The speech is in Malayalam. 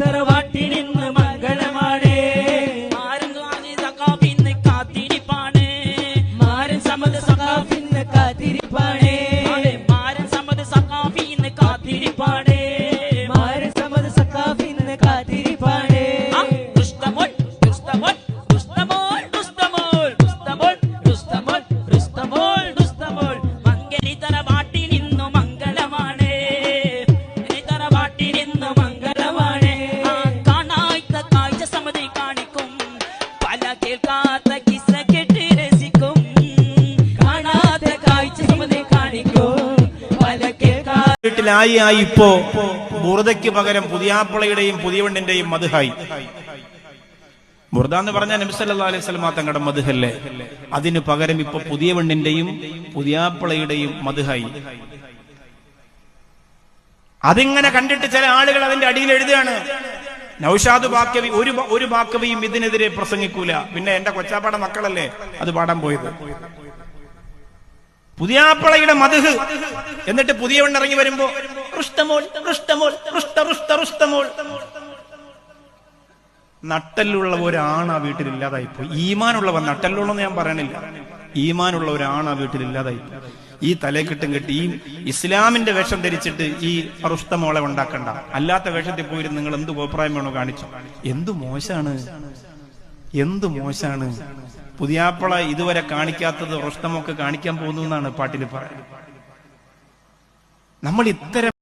ಎತ್ತರವ വീട്ടിലായി ആയി ഇപ്പോ ബുറുദയ്ക്ക് പകരം പുതിയാപ്പിളയുടെയും പുതിയവണ്ണിന്റെയും മധുഹായി. ബുറുദ എന്ന് പറഞ്ഞ നബിസല്ലാ അലൈഹി സ്വലം തങ്ങളുടെ മധുഹല്ലേ? അതിന് പകരം ഇപ്പൊ പുതിയവണ്ണിന്റെയും പുതിയാപ്പിളയുടെയും മധുഹായി. അതിങ്ങനെ കണ്ടിട്ട് ചില ആളുകൾ അതിന്റെ അടിയിൽ എഴുതുകയാണ്. നൌഷാദ് ബാക്കവി ഒരു ഒരു ബാക്കവിയും ഇതിനെതിരെ പ്രസംഗിക്കൂല. പിന്നെ എന്റെ കൊച്ചാപ്പാടെ മക്കളല്ലേ? അത് പാടാൻ പോയത്. പുതിയാപ്പളയുടെ മധുഹ്. എന്നിട്ട് പുതിയവണ്ണ് ഇറങ്ങി വരുമ്പോ റുഷ്ടമോൾ ഒരാണ് ആ വീട്ടിൽ ഇല്ലാതായിപ്പോയി ഈമാനുള്ളവൻ നട്ടല്ലുള്ളെന്ന് ഞാൻ പറയണില്ല. ഈമാനുള്ള ഒരാണ് ആ വീട്ടിൽ ഇല്ലാതായിപ്പോയി ഈ തലക്കെട്ടും കെട്ടി ഈ ഇസ്ലാമിന്റെ വേഷം ധരിച്ചിട്ട് ഈ റുഷ്ടമോളെ ഉണ്ടാക്കണ്ട. അല്ലാത്ത വേഷത്തിൽ പോയിരുന്ന് നിങ്ങൾ എന്ത് അഭിപ്രായം വേണോ കാണിച്ചു. എന്തു മോശാണ്? എന്തു മോശാണ്? പുതിയാപ്പള ഇതുവരെ കാണിക്കാത്തത് റുഷ്ടമൊക്കെ കാണിക്കാൻ പോകുന്നു എന്നാണ് പാട്ടിൽ പറയുന്നത്. നമ്മൾ ഇത്തരം